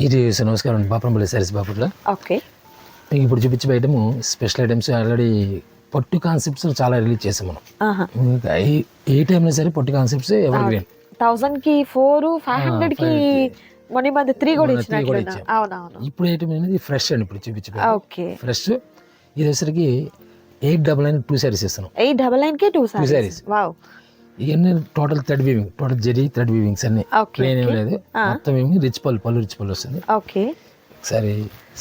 ఇది నమస్కారం. అండి బాపనపల్లి సారీస్ బాపట్ల. ఓకే. మీకు ఇప్పుడు చూపించే ఐటమ్ స్పెషల్ ఐటమ్స్ ఆల్రెడీ పట్టు కాన్సెప్ట్స్ చాలా రిలీజ్ చేసాం మనం. ఏ- టైంలో సరే పట్టు కాన్సెప్ట్స్ ఎవర్ గ్రీన్ థౌసండ్కి ఫోర్ ఫైవ్ హండ్రెడ్కి మొన్న మంది త్రీ కూడా. అవునవును. ఇప్పుడు ఐటమ్ అనేది ఫ్రెష్ అండి ఇప్పుడు చూపించే ఓకే. ఫ్రెష్ ఇది వచ్చరికి eight double nine two saris ఇస్తున్నాం. ఎయిట్ డబల్ నైన్కి టూ సారీస్. వావ్ ఇవన్నీ టోటల్ థ్రెడ్ వీవింగ్ టోటల్ జరీ థ్రెడ్ వీవింగ్స్ అన్ని. ప్లేన్ ఏం లేదు. మొత్తం ఏమి రిచ్ పళ్ళు పళ్ళు రిచ్ పళ్ళు వస్తుంది. ఓకే సారీ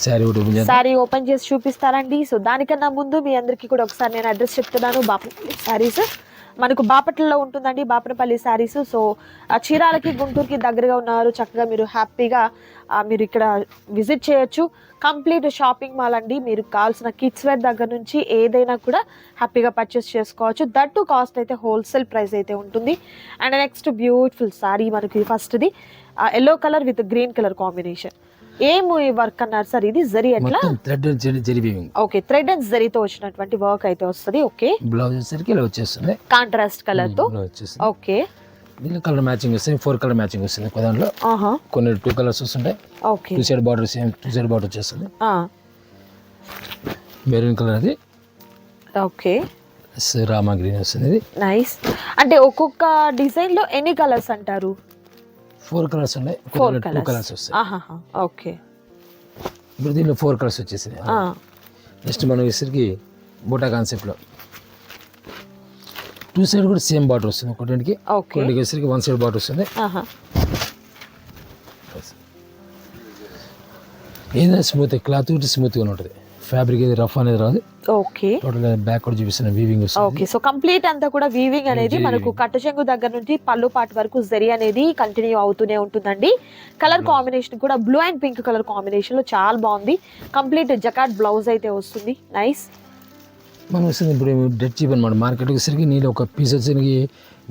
సారీ చేద్దాం. సారీ ఓపెన్ చేసి చూపిస్తారండి సో దానికన్నా ముందు మీ అందరికీ కూడా ఒకసారి నేను అడ్రస్ చెప్తున్నాను. బాపనపల్లి శారీస్ మనకు బాపట్లలో ఉంటుందండి బాపనపల్లి శారీస్. సో చీరాలకి గుంటూరుకి దగ్గరగా ఉన్నారు. చక్కగా మీరు హ్యాపీగా మీరు ఇక్కడ విజిట్ చేయొచ్చు. కంప్లీట్ షాపింగ్ మాల్ అండి. మీరు కావాల్సిన కిడ్స్ వేర్ దగ్గర నుంచి ఏదైనా కూడా హ్యాపీగా పర్చేస్ చేసుకోవచ్చు. దట్టు కాస్ట్ అయితే హోల్సేల్ ప్రైస్ అయితే ఉంటుంది. అండ్ నెక్స్ట్ బ్యూటిఫుల్ సారీ మనకి ఫస్ట్ది yellow colour with green colour combination. ఏం వర్క్ అన్నారు సార్? ఇది జరి ఎట్లా? థ్రెడ్ జరీ జరీ వీవింగ్ ఓకే థ్రెడ్ అండ్ జరీతో వచ్చినటువంటి వర్క్ అయితే వస్తుంది ఓకే. బ్లౌజ్ వచ్చేసరికి ఇలా వచ్చేస్తుంది. కాంట్రాస్ట్ కలర్తో ఓకే. దీనిలో కలర్ మ్యాచింగ్ వస్తుంది ఫోర్ కలర్ మ్యాచింగ్ వస్తుంది దాంట్లో. కొన్ని టూ కలర్స్ వస్తుంటాయి. Okay. Two side border same two side border వచ్చేస్తుంది. మెరూన్ కలర్ అది. ఓకే. రామా గ్రీన్ వస్తుంది నైస్ అంటే ఒక్కొక్క డిజైన్లో ఎన్ని కలర్స్ అంటారు? ఫోర్ కలర్స్ ఉన్నాయి. Four two colours. వస్తాయి. ఓకే. ఇప్పుడు దీనిలో ఫోర్ కలర్స్ వచ్చేసింది నెక్స్ట్ మనం వచ్చేసరికి బూటా కాన్సెప్ట్లో టూ సైడ్ కూడా సేమ్ బార్డర్ వస్తుంది. ఒకటికి ఓకే. ఒకటికి వచ్చేసరికి వన్ సైడ్ బార్డర్ వస్తుంది. ఆహా. ఏదైనా స్మూత్ క్లాత్ కూడా స్మూత్గా ఉంటుంది. ఫ్యాబ్రిక్ ఏది రఫ్ అనేది రాదు. ఓకే టోటల్ బ్యాక్ కూడా చూపిస్తున్న వీవింగ్ ఓకే సో కంప్లీట్ అంతా కూడా వీవింగ్ అనేది మనకు కట్టు చెంగు దగ్గర నుంచి పళ్ళు పాటు వరకు జరి అనేది కంటిన్యూ అవుతూనే ఉంటుందండి. కలర్ కాంబినేషన్ కూడా బ్లూ అండ్ పింక్ కలర్ కాంబినేషన్లో చాలా బాగుంది. కంప్లీట్ జకాట్ బ్లౌజ్ అయితే వస్తుంది. నైస్ మనం వస్తుంది ఇప్పుడు డెడ్ చీప్ అనమాట మార్కెట్కి వచ్చేసరికి నేను ఒక పీస్ వచ్చేసరికి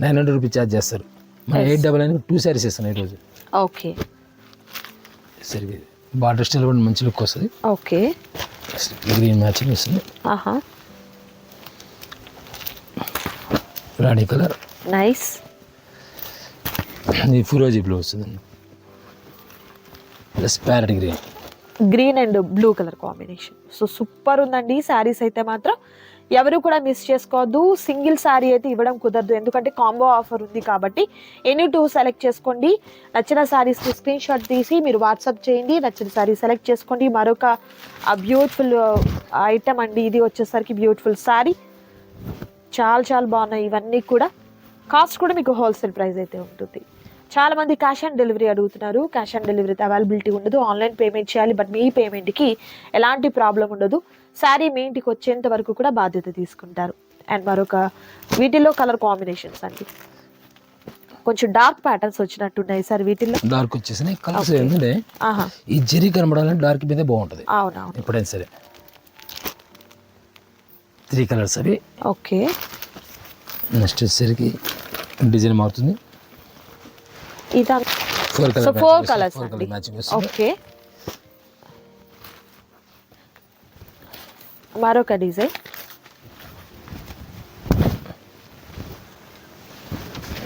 నైన్ హండ్రెడ్ రూపీస్ ఛార్జ్ చేస్తారు. మనం eight double nine two saris ఇస్తాను ఈరోజు ఓకే సరికి బార్డర్ స్టైల్ కూడా మంచి లుక్ వస్తుంది. ఓకే గ్రీన్ మ్యాచింగ్ వస్తుంది ఆహా. రాణి కలర్. నైస్ ఇది ఫిరోజీ బ్లూ వస్తుంది. Plus parrot green green and blue colour combination so super ఉందండి. శారీస్ అయితే మాత్రం ఎవరు కూడా మిస్ చేసుకోవద్దు సింగిల్ శారీ అయితే ఇవ్వడం కుదరదు. ఎందుకంటే కాంబో ఆఫర్ ఉంది కాబట్టి ఎనీ టూ సెలెక్ట్ చేసుకోండి. నచ్చిన శారీస్కి స్క్రీన్ షాట్ తీసి మీరు వాట్సాప్ చేయండి. నచ్చిన శారీ సెలెక్ట్ చేసుకోండి. మరొక బ్యూటిఫుల్ ఐటమ్ అండి. ఇది వచ్చేసరికి బ్యూటిఫుల్ శారీ చాలా చాలా బాగున్నాయి. ఇవన్నీ కూడా. కాస్ట్ కూడా మీకు హోల్సేల్ ప్రైస్ అయితే ఉంటుంది. చాలా మంది క్యాష్ ఆన్ డెలివరీ అడుగుతున్నారు. క్యాష్ ఆన్ డెలివరీ అవైలబిలిటీ ఉండదు. ఆన్లైన్ పేమెంట్ చేయాలి బట్ మీ పేమెంట్కి ఎలాంటి ప్రాబ్లం ఉండదు. శారీ మీ ఇంటికి వచ్చేంత వరకు కూడా బాధ్యత తీసుకుంటారు. అండ్ మరొక వీటిలో కలర్ కాంబినేషన్స్ అండి. కొంచెం డార్క్ ప్యాటర్న్స్ వచ్చినట్టున్నాయి సార్ వీటిల్లో. డార్క్ వచ్చేసి కలర్స్ ఏంటంటే ఆహా. ఈ జరీ కనబడాలంటే డార్క్ మీదే బాగుంటుంది. అవునవును. ఎప్పుడైనా సరే. త్రీ కలర్స్ అవి. ఓకే నెక్స్ట్ వచ్చేసరికి డిజైన్ మారుతుంది. ఇదా four so colour four colours అండి. ఓకే మరొక డిజైన్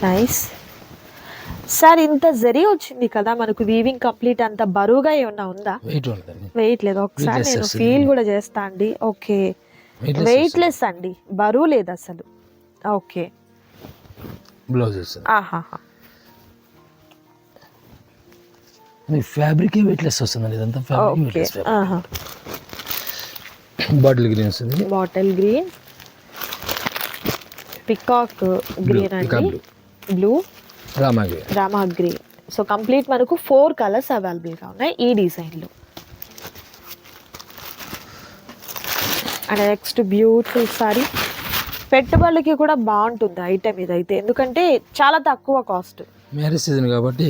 నైస్ సార్ ఇంత జరీ వచ్చింది కదా మనకు వీవింగ్ కంప్లీట్ అంత బరువుగా ఏమన్నా ఉందా? వెయిట్ లేదు. ఒకసారి నేను. ఫీల్ కూడా చేస్తా అండి. ఓకే Weightless వెయిట్ లెస్ అండి. బరువు లేదు అసలు. ఓకే బ్లౌజ్ వస్తుంది. ఆహాహా ఫ్యాబ్రిక్ వెయిట్లెస్ వస్తుందండి ఇదంతా ఫ్యాబ్రిక్ వెయిట్లెస్ బాటిల్ గ్రీన్ వస్తుంది. Bottle green. పికాక్ గ్రీన్ అండి. Blue Rama green. Rama green. So complete మనకు ఫోర్ కలర్స్ అవైలబుల్గా ఉన్నాయి ఈ డిజైన్లో. And next beautiful sari. పెట్టుబడులకి కూడా బాగుంటుంది ఐటమ్ ఇదైతే. ఎందుకంటే చాలా తక్కువ కాస్ట్. మ్యారేజ్ సీజన్ కాబట్టి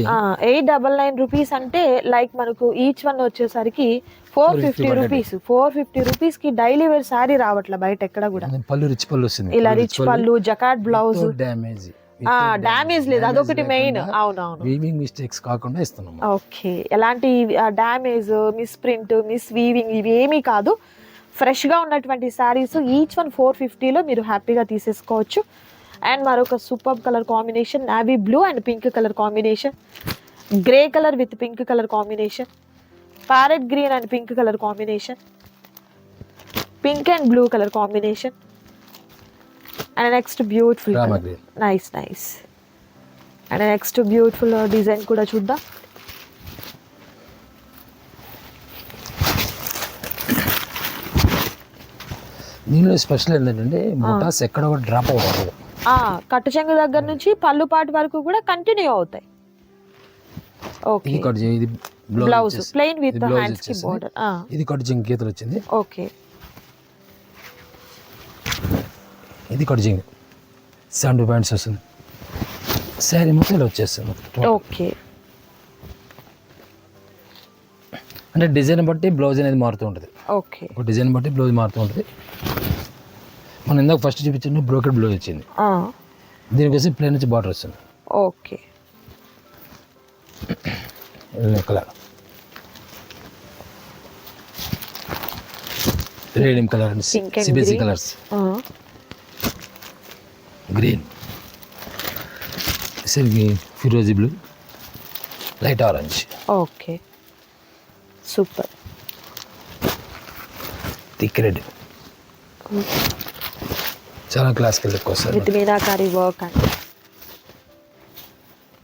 ఎయిట్ డబల్ నైన్ రూపీస్ అంటే లైక్ మనకు ఈచ్ వన్ వచ్చేసరికి four fifty rupees four fifty రూపీస్కి డైలీ వేర్ సారీ రావట్లే బయట ఎక్కడ కూడా. పళ్ళు రిచ్ పళ్ళు వస్తుంది. ఇలా రిచ్ పళ్ళు జకాట్ బ్లౌజ్ డ్యామేజ్ డ్యామేజ్ లేదు. అదొకటి మెయిన్ అవునవును. వీవింగ్ మిస్టేక్స్ కాకుండా ఇస్తున్నాం ఓకే ఎలాంటి damage miss print miss weaving ఇవి ఏమీ కాదు. ఫ్రెష్గా ఉన్నటువంటి శారీస్ ఈచ్ వన్ ఫోర్ ఫిఫ్టీలో మీరు హ్యాపీగా తీసేసుకోవచ్చు. అండ్ మరొక super colour combination navy blue and pink colour combination. Grey colour with pink colour combination. Parrot green and pink colour combination. Pink and blue colour combination. And next beautiful nice nice and next beautiful design కూడా చూద్దాం దీనిలో special ఏంటంటే బుటాస్ ఎక్కడ కూడా drop అవ్వకూడదు కట్టు చెంగు దగ్గర నుంచి పళ్ళు పాటు వరకు కూడా కంటిన్యూ అవుతాయి. ఓకే ఇది బ్లౌజ్ ప్లెయిన్ విత్ హ్యాండ్స్కి వచ్చేసి. బోర్డర్ ఇది కట్ జింగ్ గీతలు వచ్చింది. ఓకే ఇది కట్ జింగ్ సెవెంటీ పాయింట్స్ వస్తుంది. శారీ మొత్తం ఇలా వచ్చేస్తుంది ఓకే అంటే డిజైన్ బట్టి బ్లౌజ్ అనేది మారుతూ ఉంటుంది. ఓకే ఒక డిజైన్ బట్టి బ్లౌజ్ మారుతూ ఉంటుంది. మనం ఇందాక ఫస్ట్ చూపించిన బ్రోకెడ్ బ్లౌజ్ వచ్చింది దీనికోసం ప్లేన్ నుంచి బార్డర్ వస్తుంది. Okay. Colour radium colour green. Colours green సరికి ఫిరోజీ blue light orange okay. Super. Thick red చాలా క్లాసికల్ లుక్ వస్తుంది విత్ మీనాకారి వర్క్ అండి.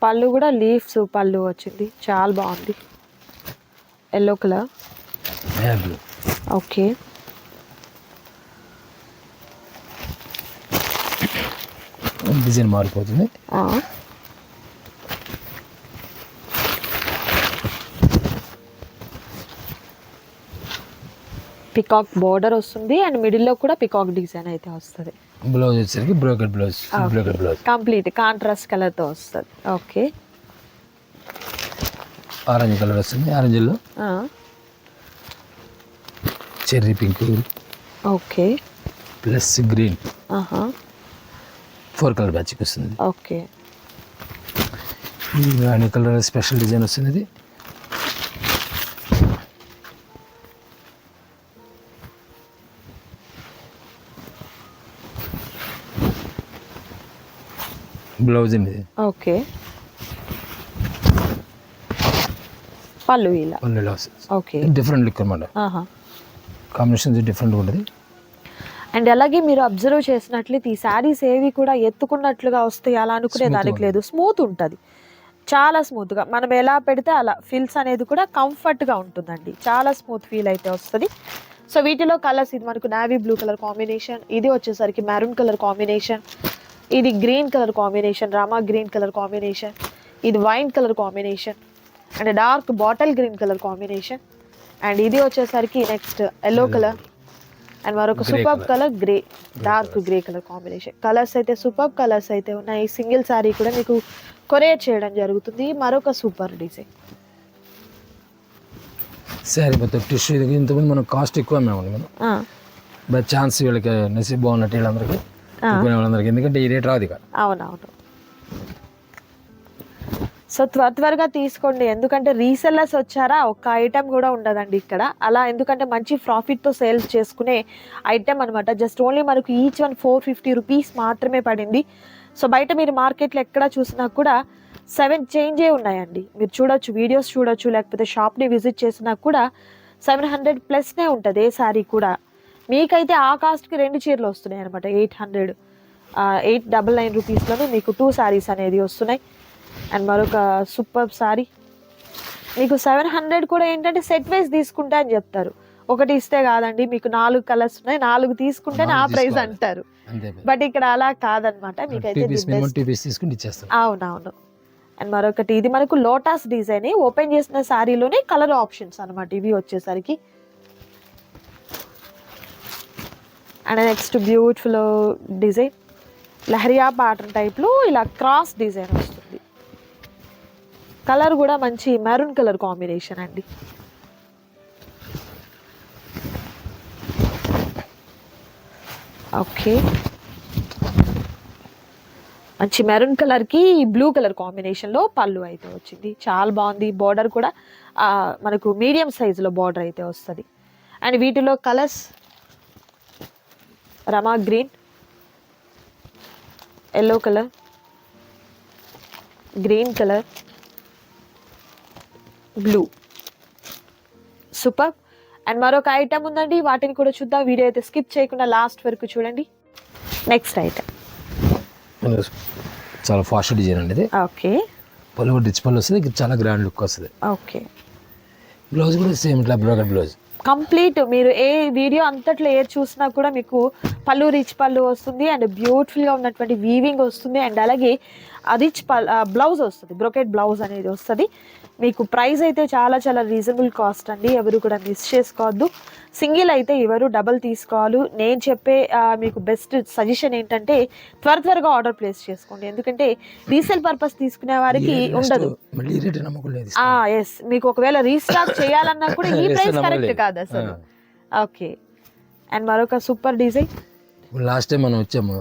పళ్ళు కూడా లీవ్స్ పళ్ళు వచ్చింది. చాలా బాగుంది. ఎల్లో కలర్ ఓకే డిజైన్ మారిపోతుంది. పికాక్ బోర్డర్ వస్తుంది అండ్ మిడిల్లో కూడా పికాక్ డిజైన్ అయితే వస్తుంది. బ్లౌజ్ వచ్చేసరికి brocade blouse brocade blouse complete contrast కలర్తో వస్తుంది. ఓకే ఆరెంజ్ కలర్ వస్తుంది. ఆరెంజ్లో cherry pink okay plus green four colour బ్యాచ్కి వస్తుంది. ఓకే కలర్ స్పెషల్ డిజైన్ వస్తుంది. బ్లౌజ్ అండి ఇది ఓకే. పళ్ళు ఇలా only blouse okay. Different look అనమాట. ఆహా. కాంబినేషన్ డిఫరెంట్గా ఉంటుంది. అండ్ అలాగే మీరు అబ్జర్వ్ చేసినట్లయితే ఈ శారీస్ ఏవి కూడా ఎత్తుకున్నట్లుగా వస్తాయి అలా అనుకునే దానికి. లేదు. స్మూత్ ఉంటుంది. చాలా స్మూత్గా మనం ఎలా పెడితే అలా ఫీల్స్ అనేది కూడా కంఫర్ట్గా ఉంటుందండి. చాలా స్మూత్ ఫీల్ అయితే వస్తుంది. సో వీటిలో కలర్స్ ఇది మనకు నావీ బ్లూ కలర్ కాంబినేషన్ ఇది వచ్చేసరికి మెరూన్ కలర్ కాంబినేషన్ ఇది green colour combination Rama green colour combination ఇది wine colour combination and dark bottle green colour combination. And ఇది వచ్చేసరికి నెక్స్ట్ ఎల్లో కలర్ అండ్ మరొక super. Colour. Grey dark grey colour combination. Colours అయితే super colours అయితే ఉన్నాయి. Single sari కూడా మీకు courier చేయడం జరుగుతుంది. మరొక సూపర్ డిజైన్. శారీ మొత్తం టిష్యూ ఇంతకుముందు మనం కాస్ట్ ఎక్కువ అమ్మామండి మనం బట్ ఛాన్స్ వీళ్ళకి నసీబ్ బాగున్నట్టు వీళ్ళందరికీ. వాళ్ళందరికీ ఎందుకంటే ఈ రేట్ రాదు ఇక. అవునవును. సో త్వర త్వరగా తీసుకోండి. ఎందుకంటే రీసెల్లర్స్ వచ్చారా? ఒక్క ఐటెం కూడా ఉండదండి ఇక్కడ. అలా ఎందుకంటే మంచి ప్రాఫిట్తో సేల్స్ చేసుకునే ఐటెం అనమాట జస్ట్ ఓన్లీ మనకు each one four fifty rupees మాత్రమే పడింది. సో బయట మీరు మార్కెట్లో ఎక్కడ చూసినా కూడా సెవెన్ చేంజే ఉన్నాయండి. మీరు చూడొచ్చు వీడియోస్ చూడొచ్చు లేకపోతే షాప్ని విజిట్ చేసినా కూడా సెవెన్ హండ్రెడ్ ప్లస్నే ఉంటుంది ఏ శారీ కూడా. మీకైతే ఆ కాస్ట్కి రెండు చీరలు వస్తున్నాయి అనమాట eight hundred eight double nine రూపీస్లోనే మీకు టూ శారీస్ అనేది వస్తున్నాయి. అండ్ మరొక సూపర్ శారీ మీకు సెవెన్ హండ్రెడ్ కూడా ఏంటంటే సెట్ వైజ్ తీసుకుంటా అని చెప్తారు. ఒకటి ఇస్తే కాదండి మీకు నాలుగు కలర్స్ ఉన్నాయి నాలుగు తీసుకుంటే నా ప్రైస్. అంటారు. బట్ ఇక్కడ అలా కాదనమాట మీకైతే అవునవును. అండ్ మరొకటి ఇది మనకు లోటస్ డిజైన్ ఓపెన్ చేసిన శారీలోనే కలర్ ఆప్షన్స్ అన్నమాట. ఇవి వచ్చేసరికి. And next beautiful design leheriya pattern టైప్లో ఇలా క్రాస్ డిజైన్ వస్తుంది. కలర్ కూడా మంచి మెరూన్ కలర్ కాంబినేషన్ అండి. ఓకే. మంచి మెరూన్ కలర్కి బ్లూ కలర్ కాంబినేషన్లో పళ్ళు అయితే వచ్చింది. చాలా బాగుంది. బార్డర్ కూడా మనకు మీడియం సైజులో బార్డర్ అయితే వస్తుంది. అండ్ వీటిలో colours Rama green. Yellow colour green colour blue super and మరొక ఐటమ్ ఉందండి. వాటిని కూడా చూద్దాం. వీడియో అయితే స్కిప్ చేయకుండా లాస్ట్ వరకు చూడండి. నెక్స్ట్ ఐటమ్ చాలా ఫాస్ట్ డిజైన్ అండి ఇది. ఓకే పళ్ళు రిచ్ పళ్ళు వస్తుంది. చాలా గ్రాండ్ లుక్ వస్తుంది. ఓకే బ్లౌజ్ కూడా సేమ్ ఇట్లా బ్రోకెట్ బ్లౌజ్ కంప్లీట్ మీరు ఏ వీడియో అంతట్లో ఏ చూసినా కూడా మీకు పళ్ళు రిచ్ పళ్ళు వస్తుంది అండ్ బ్యూటిఫుల్గా ఉన్నటువంటి వీవింగ్ వస్తుంది అండ్ అలాగే రిచ్ పల్ బ్లౌజ్ వస్తుంది. బ్రొకెట్ బ్లౌజ్ అనేది వస్తుంది. మీకు ప్రైస్ అయితే చాలా చాలా రీజనబుల్ కాస్ట్ అండి ఎవరు కూడా మిస్ చేసుకోవద్దు. సింగిల్ అయితే ఎవరు డబల్ తీసుకోవాలి. నేను చెప్పే మీకు బెస్ట్ సజెషన్ ఏంటంటే త్వర త్వరగా ఆర్డర్ ప్లేస్ చేసుకోండి. ఎందుకంటే రీసేల్ పర్పస్ తీసుకునే వారికి ఉండదు. ఎస్ మీకు ఒకవేళ రీస్టాక్ చేయాలన్నా కూడా ఈ ప్రైస్. కరెక్ట్ కాదు అసలు. ఓకే. అండ్ మరొక సూపర్ డిజైన్. లాస్ట్ టైం మనం వచ్చాము.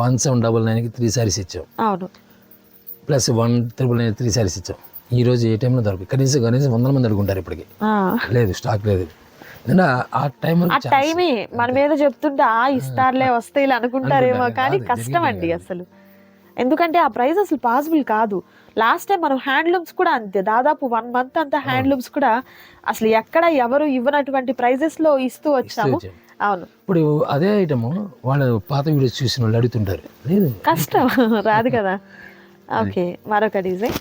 వన్ సెవెన్ డబల్ నైన్కి త్రీ సారీస్ ఇచ్చాం. అవును. Plus one triple nine three saris ఇచ్చాం. ఈ రోజు ఏ టైంలో దొరకదు కనీసం కనీసం వందల మంది అడుగుంటారు ఇప్పటికి. లేదు స్టాక్ లేదు. ఆ- టైం ఆ టైమే మన మీద చెప్తుంటే ఆ ఇస్తారులే వస్తాయి అనుకుంటారేమో అనుకుంటారు. కానీ కష్టం అండి. అసలు. ఎందుకంటే ఆ ప్రైస్ అసలు పాసిబుల్ కాదు. లాస్ట్ టైం మనం హ్యాండ్లూమ్స్ కూడా అంతే. దాదాపు వన్ మంత్ అంతా హ్యాండ్లూమ్స్ కూడా అసలు ఎక్కడ ఎవరు ఇవ్వనటువంటి ప్రైజెస్లో ఇస్తూ వచ్చాము. వచ్చాం. అవును. ఇప్పుడు అదే ఐటమ్ వాళ్ళ పాత వీడియోస్ చూసిన వాళ్ళు అడుగుతుంటారు. లేదు. కష్టం. రాదు కదా. ఓకే. మరొక డిజైన్.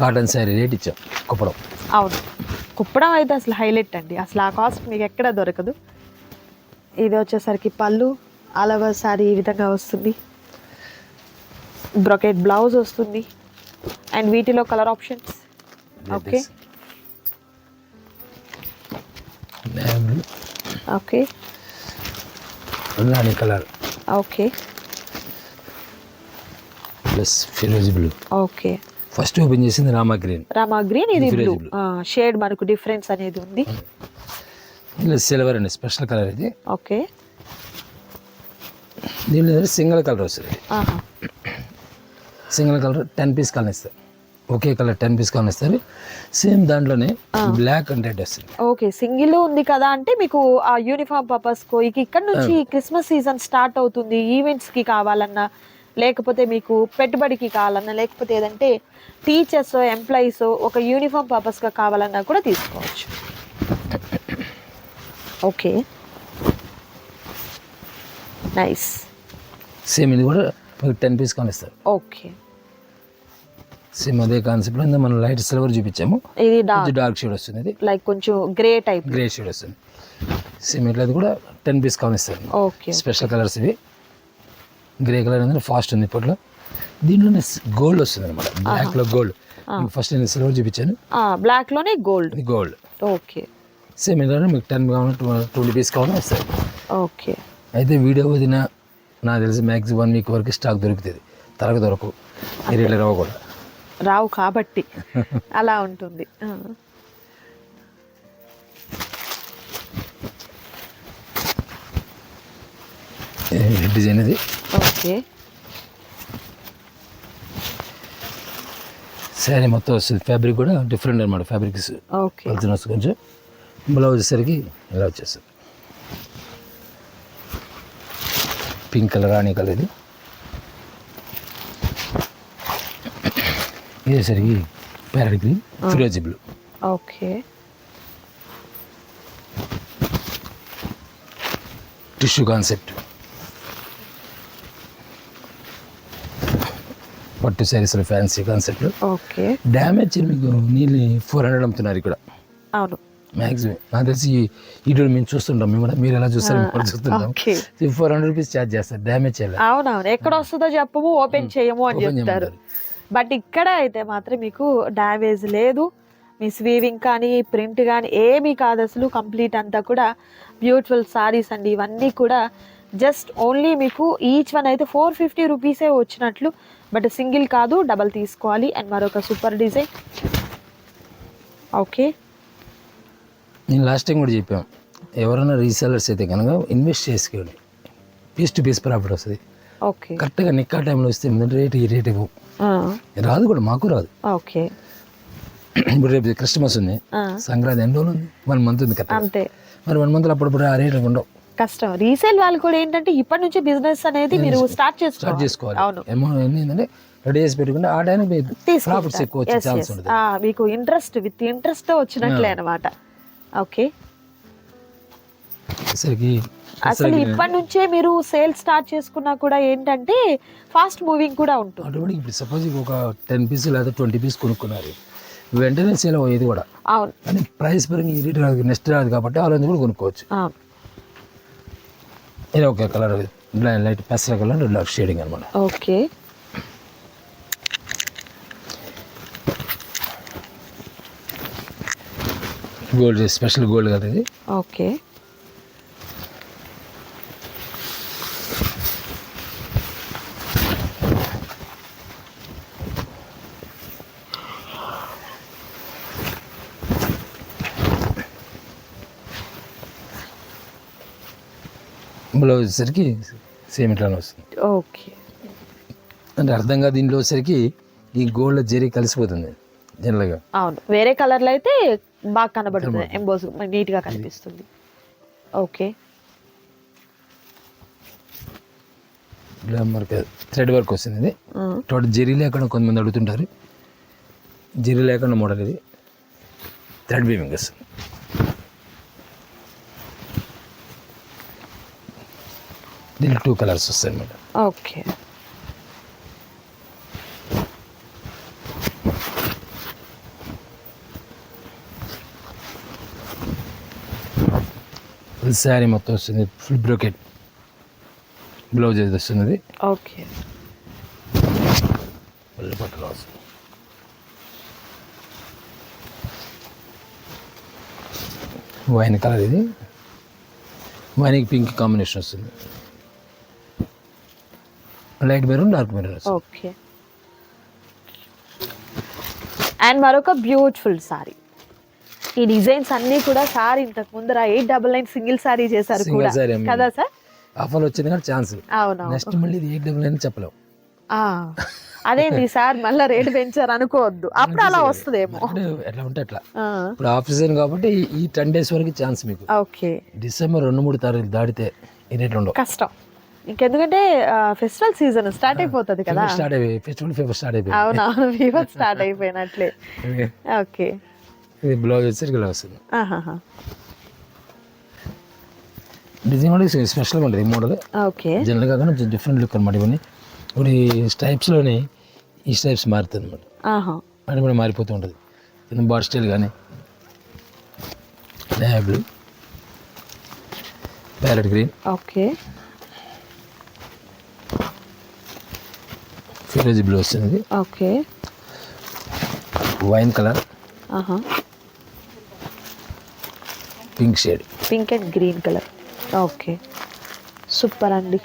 కాటన్ శారీ రేట్ ఇచ్చాం కుప్పడం. అవును. కుప్పడం అయితే అసలు హైలైట్ అండి. అసలు ఆ కాస్ట్ మీకు ఎక్కడ దొరకదు. ఇది వచ్చేసరికి పళ్ళు అలవ సారీ ఈ విధంగా వస్తుంది. బ్రొకెట్ బ్లౌజ్ వస్తుంది. అండ్ వీటిలో colour options okay okay Rani colour okay. Plus ఫిరోజీ blue okay. First open చేసింది రామా గ్రీన్ రామా గ్రీన్ ఇది బ్లూ. షేడ్ మనకు డిఫరెన్స్ అనేది ఉంది. ఇలా సిల్వర్ అండి స్పెషల్ కలర్ ఇది. ఓకే. దీనిలో సింగిల్ కలర్ వస్తుంది. సింగిల్ కలర్ టెన్ పీస్ కాలం ఇస్తారు. ఒకే కలర్ టెన్ పీస్ కాలం ఇస్తారు సేమ్ దాంట్లోనే బ్లాక్ అండ్ రెడ్ వస్తుంది. ఓకే సింగిల్ ఉంది కదా అంటే మీకు ఆ యూనిఫామ్ పర్పస్ కో ఇక ఇక్కడ నుంచి క్రిస్మస్ సీజన్ స్టార్ట్ అవుతుంది. ఈవెంట్స్కి కావాలన్నా లేకపోతే మీకు పెట్టుబడికి కావాలన్నా లేకపోతే ఏదంటే టీచర్స్ ఎంప్లాయీస్ ఒక యూనిఫామ్ పర్పస్గా కావాలన్నా కూడా తీసుకోవచ్చు. ఓకే. నైస్ సేమ్ ఇది కూడా టెన్ పీస్ కాలం ఇస్తారు ఓకే. సేమ్ అదే కాన్సెప్ట్లో ఇందా మనం లైట్ సిల్వర్ చూపించాము. ఇది డార్క్ కొంచెం డార్క్ షేడ్ వస్తుంది ఇది. లైక్ కొంచెం గ్రే టైప్ గ్రే షేడ్ వస్తుంది. సేమ్ ఇట్లా ఇది కూడా టెన్ పీస్ కాలం ఇస్తారు ఓకే స్పెషల్ కలర్స్ ఇవి. గ్రే కలర్ అనేది ఫాస్ట్ ఉంది ఇప్పట్లో. దీంట్లోనే గోల్డ్ వస్తుంది అనమాట బ్లాక్లో గోల్డ్ ఫస్ట్ నేను సిల్వర్ చూపించాను. బ్లాక్లోనే గోల్డ్ గోల్డ్ ఓకే సేమ్ ఇలానే మీకు టెన్ కావాలి ట్వంటీ పీస్ కావాలి వస్తాయి. ఓకే అయితే వీడియో వదిన నాకు తెలిసి మ్యాక్సిమం వన్ వీక్ వరకు స్టాక్ దొరుకుతుంది. తరకు దొరకవు మీరు ఇట్లా రావు కూడా రావు కాబట్టి అలా ఉంటుంది. డిజైన్ ఇది? ఓకే. శారీ మొత్తం వస్తుంది ఫ్యాబ్రిక్ కూడా డిఫరెంట్ అనమాట ఫ్యాబ్రిక్స్ ఓకే. వెళ్తున్న కొంచెం బ్లౌజ్ వచ్చేసరికి ఇలా వచ్చేస్తుంది. పింక్ కలర్ రాణి కలర్ ఇది. ఇదేసరికి ప్యారెట్ గ్రీన్ ఫిరోజీ బ్లూ ఓకే. Tissue concept. పట్టు శారీస్లో ఫ్యాన్సీ కాన్సెప్ట్. ఓకే. డ్యామేజ్ మీకు నీళ్ళు ఫోర్ హండ్రెడ్ అమ్ముతున్నారు ఇక్కడ. అవును. మ్యాక్సిమం నాకు తెలిసి ఇటు మేము చూస్తుంటాం. మేము మీరు ఎలా చూస్తారు మేము చూస్తుంటాం. ఫోర్ హండ్రెడ్ రూపీస్ ఛార్జ్ చేస్తారు. డ్యామేజ్ చేయాలి. అవునవును. ఎక్కడ వస్తుందో చెప్పము ఓపెన్ చేయము అని చెప్తారు. బట్ ఇక్కడ అయితే మాత్రం మీకు డ్యామేజ్ లేదు. మీ స్వీవింగ్ కానీ ప్రింట్ కానీ ఏమీ కాదు అసలు. కంప్లీట్ అంతా కూడా బ్యూటిఫుల్ సారీస్ అండి. ఇవన్నీ కూడా జస్ట్ ఓన్లీ మీకు ఈచ్ వన్ అయితే ఫోర్ ఫిఫ్టీ రూపీసే వచ్చినట్లు. బట్ సింగిల్ కాదు డబల్ తీసుకోవాలి. అండ్ మరొక సూపర్ డిజైన్. ఓకే. నేను లాస్ట్ టైం కూడా చెప్పాం ఎవరైనా రీసెలర్స్ అయితే కనుక ఇన్వెస్ట్ చేసుకోండి. పీస్ టు పీస్ ప్రాఫిట్ వస్తుంది. ఓకే. కరెక్ట్గా నిక్కా టైంలో వస్తే రేట్ ఈ రేట్ ఇవ్వు రాదు కూడా మాకు రాదు. ఓకే. ఇప్పుడు రేపు క్రిస్మస్ ఉంది సంక్రాంతి ఎన్ని రోజులు ఉంది? వన్ మంత్ ఉంది కరెక్ట్ అంతే. మరి వన్ మంత్లో అప్పుడప్పుడు ఆ రేట్లు ఉండవు. కష్టం. రీసేల్ వాళ్ళు కూడా ఏంటంటే ఇప్పటి నుంచి బిజినెస్ అనేది మీరు స్టార్ట్ స్టార్ట్ చేసుకోవాలి. చేసుకోవాలి. అవును. అమౌంట్ ఏంటంటే రెడీ చేసి పెట్టుకుంటే ఆ టైంకి ప్రాఫిట్స్ ఎక్కువ వచ్చే ఛాన్స్ ఉంటుంది. మీకు ఇంట్రెస్ట్ విత్ ఇంట్రెస్ట్ వచ్చినట్లే అనమాట ఓకే. సరికి అసలు ఇప్పటి నుంచే మీరు సేల్ స్టార్ట్ చేసుకున్నా కూడా ఏంటంటే ఫాస్ట్ మూవింగ్ కూడా ఉంటుంది ఆటోమేటిక్ ఇప్పుడు సపోజ్ ఒక టెన్ పీస్ లేదా ట్వంటీ పీస్ కొనుక్కున్నారు. వెంటనే సేల్ అయ్యేది కూడా. అవును. కానీ ప్రైస్ పరంగా ఈ రేట్ రాదు నెక్స్ట్ రాదు కాబట్టి ఆలోచన కూడా కొనుక్కోవచ్చు. అవును ఇది ఒక కలర్ లైట్ పెసర కలర్ డార్క్ షేడింగ్ అనమాట. ఓకే. గోల్డ్ స్పెషల్ గోల్డ్ కదా ఇది. ఓకే. బ్లౌజ్ వచ్చేసరికి సేమ్ ఇట్లానే వస్తుంది. ఓకే. అంటే అర్థం కాదు దీంట్లో వచ్చేసరికి ఈ గోల్డ్ జరీ కలిసిపోతుంది జనరల్గా. అవును. వేరే కలర్లో అయితే బాగా కనబడుతుంది. ఎంబోస్ నీట్గా కనిపిస్తుంది. ఓకే. గ్లామర్ థ్రెడ్ వర్క్ వస్తుంది ఇది. టోటల్ జరీ లేకుండా కొంతమంది అడుగుతుంటారు. జరీ లేకుండా మోడల్ ఇది. థ్రెడ్ బీమింగ్ వస్తుంది. దీంట్లో టూ కలర్స్ వస్తాయి అన్నమాట ఓకే శారీ మొత్తం వస్తుంది ఫుల్ బ్రోకెట్ బ్లౌజ్ అది వస్తుంది ఓకే బట్టలు వస్తుంది వైన్ కలర్ ఇది. వైన్కి పింక్ కాంబినేషన్ వస్తుంది. Light maroon dark maroon okay. And మరొక బ్యూటిఫుల్ సారీ. ఈ డిజైన్స్ అన్ని కూడా సారీ ఇంతకు ముందర eight double nine single sari చేశారు కూడా. కదా సార్? ఆఫర్ వచ్చింది కానీ ఛాన్స్. నెక్స్ట్ మళ్ళీ ఇది ఎయిట్ డబుల్ నైన్ చెప్పలేము ఆ, అదేంది సార్? మళ్ళీ రేటు పెంచారు అనుకోవద్దు. అప్పుడు అలా వస్తుందేమో. ఎట్లా ఉంటే అట్లా. ఇప్పుడు ఆఫ్ సీజన్ కాబట్టి ఈ- ఈ టెన్ డేస్ వరకు ఛాన్స్ మీకు. ఓకే. డిసెంబర్ రెండు మూడు తారీఖులు దాటితే ఈ రేట్లు ఉండవు. కష్టం. ఇంకెందుకంటే ఫెస్టివల్ సీజన్ స్టార్ట్ అయిపోతుంది కదా. స్టార్ట్ అయిపోయి ఫెస్టివల్ ఫీవర్ స్టార్ట్ అయిపోయింది అవునవును ఫీవర్ స్టార్ట్ అయిపోయినట్లే. ఓకే. ఇది బ్లౌజ్ వచ్చేసరికి ఇలా వస్తుంది. డిజైన్ కూడా స్పెషల్గా ఉంటుంది ఈ మోడల్ ఓకే. జనరల్గా కొంచెం డిఫరెంట్ లుక్ అనమాట ఇవన్నీ. ఇప్పుడు ఈ స్టైప్స్లోనే ఈ స్టైప్స్ మారుతుంది అనమాట అంటే కూడా మారిపోతూ ఉంటుంది. కింద బాడీ స్టైల్ కానీ navy blue parrot green okay. ఫిరోజీ blue వస్తుంది. ఓకే. Wine colour. ఆహా. Pink shade. Pink and green colour. Okay. Super అండి.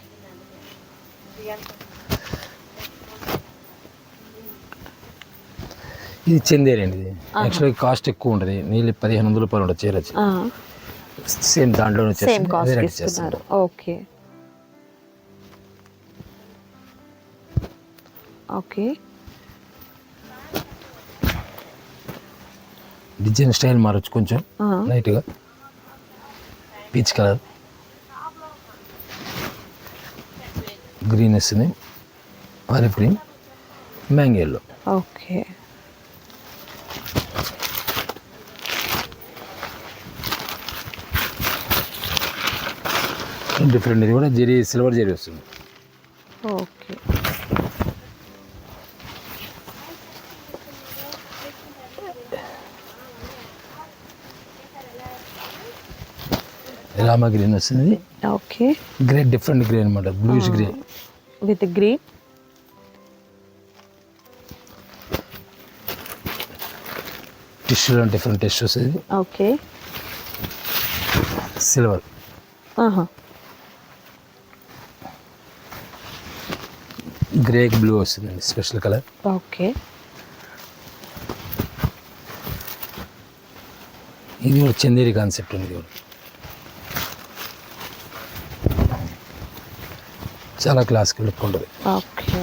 ఇది చందేరి అండి ఇది. యాక్చువల్గా కాస్ట్ ఎక్కువ ఉంటుంది. నీళ్ళు పదిహేను వందల రూపాయలు ఉంటుంది చీర సేమ్ దాంట్లో same cost okay. Okay. Design style మారచ్చు కొంచెం. లైట్గా. Peach colour. గ్రీన్ వస్తుంది olive green. Mango yellow. Okay. Different ఇది కూడా జెరీ సిల్వర్ జెరీ వస్తుంది. ఓకే. రామా గ్రీన్ వస్తుంది. ఓకే. గ్రే డిఫరెంట్ గ్రే అనమాట బ్లూయిష్ గ్రే విత్ గ్రీన్ టిష్యూలో డిఫరెంట్ టెస్ట్ వస్తుంది. ఓకే. సిల్వర్ ఆహా. గ్రే బ్లూ వస్తుందండి స్పెషల్ కలర్ ఓకే. ఇది కూడా చందేరి కాన్సెప్ట్ ఉంది ఇది కూడా చాలా క్లాసికల్ లుక్ ఉంటుంది ఓకే.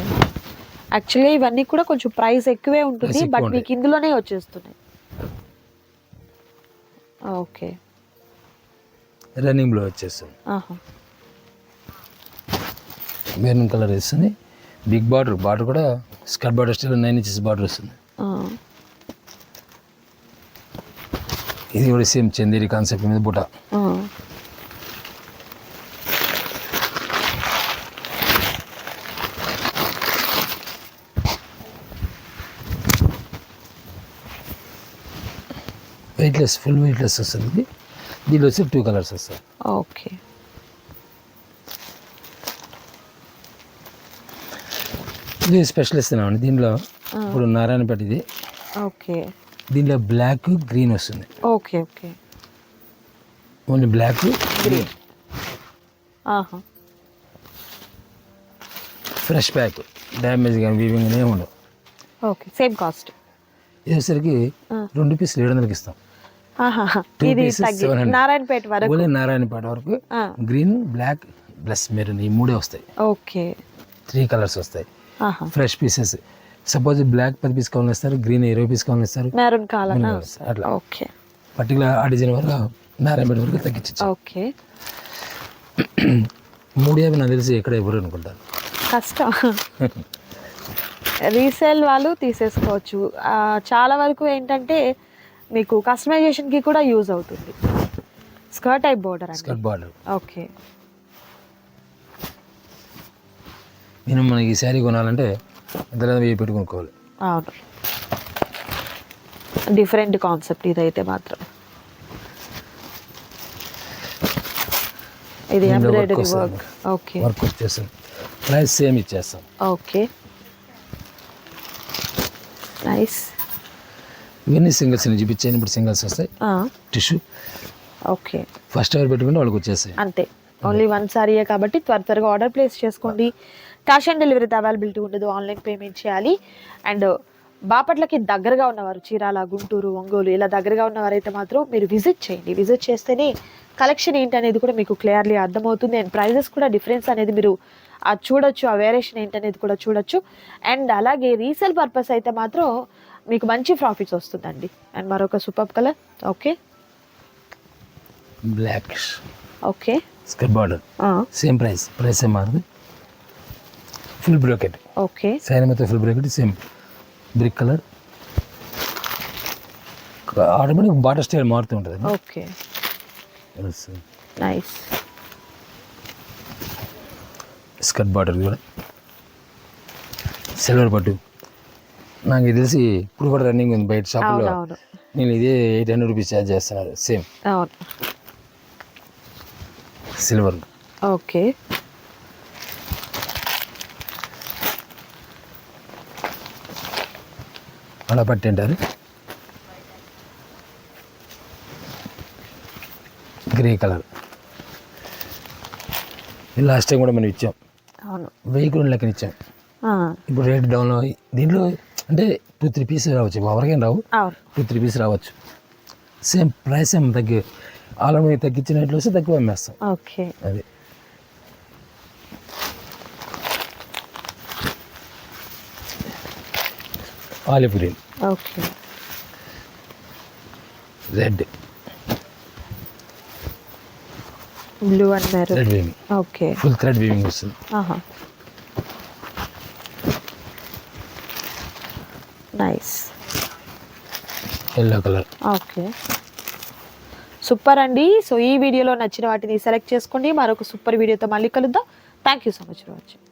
యాక్చువల్లీ ఇవన్నీ కూడా కొంచెం ప్రైస్ ఎక్కువే ఉంటుంది బట్. మీకు ఇందులోనే వచ్చేస్తున్నాయి. ఓకే. రన్నింగ్ బ్లూ వచ్చేస్తుంది. ఆహా. మెరూన్ కలర్ వేస్తుంది. బిగ్ బార్డర్ బార్డర్ కూడా skirt border style nine inches border వస్తుంది. ఆ, ఇది కూడా సేమ్ చందేరి కాన్సెప్ట్ మీద బుట్ట. వెయిట్లెస్ ఫుల్ వెయిట్లెస్ వస్తుంది. దీనిలో వచ్చి టూ కలర్స్ వస్తాయి. ఓకే. ఇది స్పెషల్ ఇస్తున్నామండి దీనిలో ఇప్పుడు నారాయణపేట ఇది. ఓకే. దీనిలో బ్లాక్ గ్రీన్ వస్తుంది. Okay okay. Only black green fresh pack damage కానీ వీవింగ్ ఏమి ఉండవు. ఓకే సేమ్ కాస్ట్ ఇదేసరికి. రెండు పీసులు ఏడు వందలకి ఇస్తాం. ఇది pieces, తగ్గి 700. నారాయణపేట వరకు. నారాయణపేట వరకు గ్రీన్ బ్లాక్ ప్లస్ మెరూన్ ఈ మూడే వస్తాయి. ఓకే. త్రీ కలర్స్ వస్తాయి. ఆహా. ఫ్రెష్ పీసెస్ సపోజ్ బ్లాక్ పది పీస్ కావాలి ఇస్తారు గ్రీన్ ఇరవై పీస్ కావాలి ఇస్తారు మెరూన్ కావాలన్నా Maroon కావాలి, అట్లా. ఓకే. పర్టికులర్ ఆ డిజైన్ వరకు నారాయణపేట వరకు తగ్గించచ్చు. ఓకే. మూడు యాభై నాకు తెలిసి ఎక్కడ ఎవరు అనుకుంటారు? కష్టం. రీసేల్ వాళ్ళు తీసేసుకోవచ్చు. చాలా వరకు ఏంటంటే మీకు కస్టమైజేషన్కి కూడా యూజ్ అవుతుంది. స్కర్ట్ టైప్ బోర్డర్ అండి. స్కర్ట్ బార్డర్ ఓకే నేను మనకి ఈ శారీ కొనాలంటే ఎంత లేదా వెయ్యి పెట్టి కొనుక్కోవాలి. అవును. డిఫరెంట్ కాన్సెప్ట్ ఇదైతే మాత్రం. ఇది ఎంబ్రాయిడరీ. వర్క్ ఓకే వర్క్ వచ్చేస్తాం ప్రైస్ సేమ్ ఇచ్చేస్తాం. ఓకే నైస్ ఇవన్నీ సింగిల్స్ చూపించాను. ఇప్పుడు సింగిల్స్ వస్తాయి. Tissue okay. ఫస్ట్ ఎవరు పెట్టుకుంటే వాళ్ళకి వచ్చేస్తాయి. అంతే. ఓన్లీ వన్ సారీయే కాబట్టి త్వర త్వరగా ఆర్డర్ ప్లేస్ చేసుకోండి. క్యాష్ ఆన్ డెలివరీ అవైలబిలిటీ ఉండదు. ఆన్లైన్ పేమెంట్ చేయాలి. అండ్ బాపట్లకి దగ్గరగా ఉన్నవారు చీరాల గుంటూరు ఒంగోలు ఇలా దగ్గరగా ఉన్నవారైతే మాత్రం మీరు విజిట్ చేయండి. విజిట్ చేస్తేనే కలెక్షన్ ఏంటి అనేది కూడా మీకు క్లియర్లీ అర్థమవుతుంది. అండ్ ప్రైజెస్ కూడా డిఫరెన్స్ అనేది మీరు చూడొచ్చు. ఆ వేరియేషన్ ఏంటి అనేది కూడా చూడొచ్చు. అండ్ అలాగే రీసేల్ పర్పస్ అయితే మాత్రం మీకు మంచి ప్రాఫిట్స్ వస్తుందండి. అండ్ మరొక super colour okay black okay skirt border same price price ఏం మారదు ఫుల్ బ్రోకెట్ ఓకే శారీ మొత్తం full brocade same brick colour automatic border style మారుతూ ఉంటుంది. ఓకే నైస్ స్కర్ట్ బార్డర్ కూడా. సిల్వర్ పట్టు. నాకు ఇది తెలిసి ఇప్పుడు కూడా రన్నింగ్ ఉంది బయట షాపులో నేను ఇదే ఎయిట్ హండ్రెడ్ రూపీస్ ఛార్జ్ చేస్తున్నారు సేమ్ సిల్వర్ ఓకే. అలా పట్టి అంటారు. గ్రే కలర్ లాస్ట్ టైం కూడా మనం ఇచ్చాం. వెయ్యి కూడా లెక్కన ఇచ్చాం. ఇప్పుడు రేట్ డౌన్ అయ్యి దీంట్లో అంటే టూ త్రీ పీస్ రావచ్చు ఎవరికైనా రావు. టూ త్రీ పీస్ రావచ్చు. సేమ్ ప్రైస్ ఏం తగ్గి. ఆల్రెడీ తగ్గించినట్లు వస్తే తక్కువ అమ్మేస్తాం. ఓకే. అది. Olive green okay. Red blue maroon red weaving okay. Full thread weaving వస్తుంది ఆహా nice yellow colour. Okay. Super అండి. సో ఈ వీడియోలో నచ్చిన వాటిని సెలెక్ట్ చేసుకోండి. మరొక సూపర్ వీడియోతో మళ్ళీ కలుద్దాం. Thank you so much for watching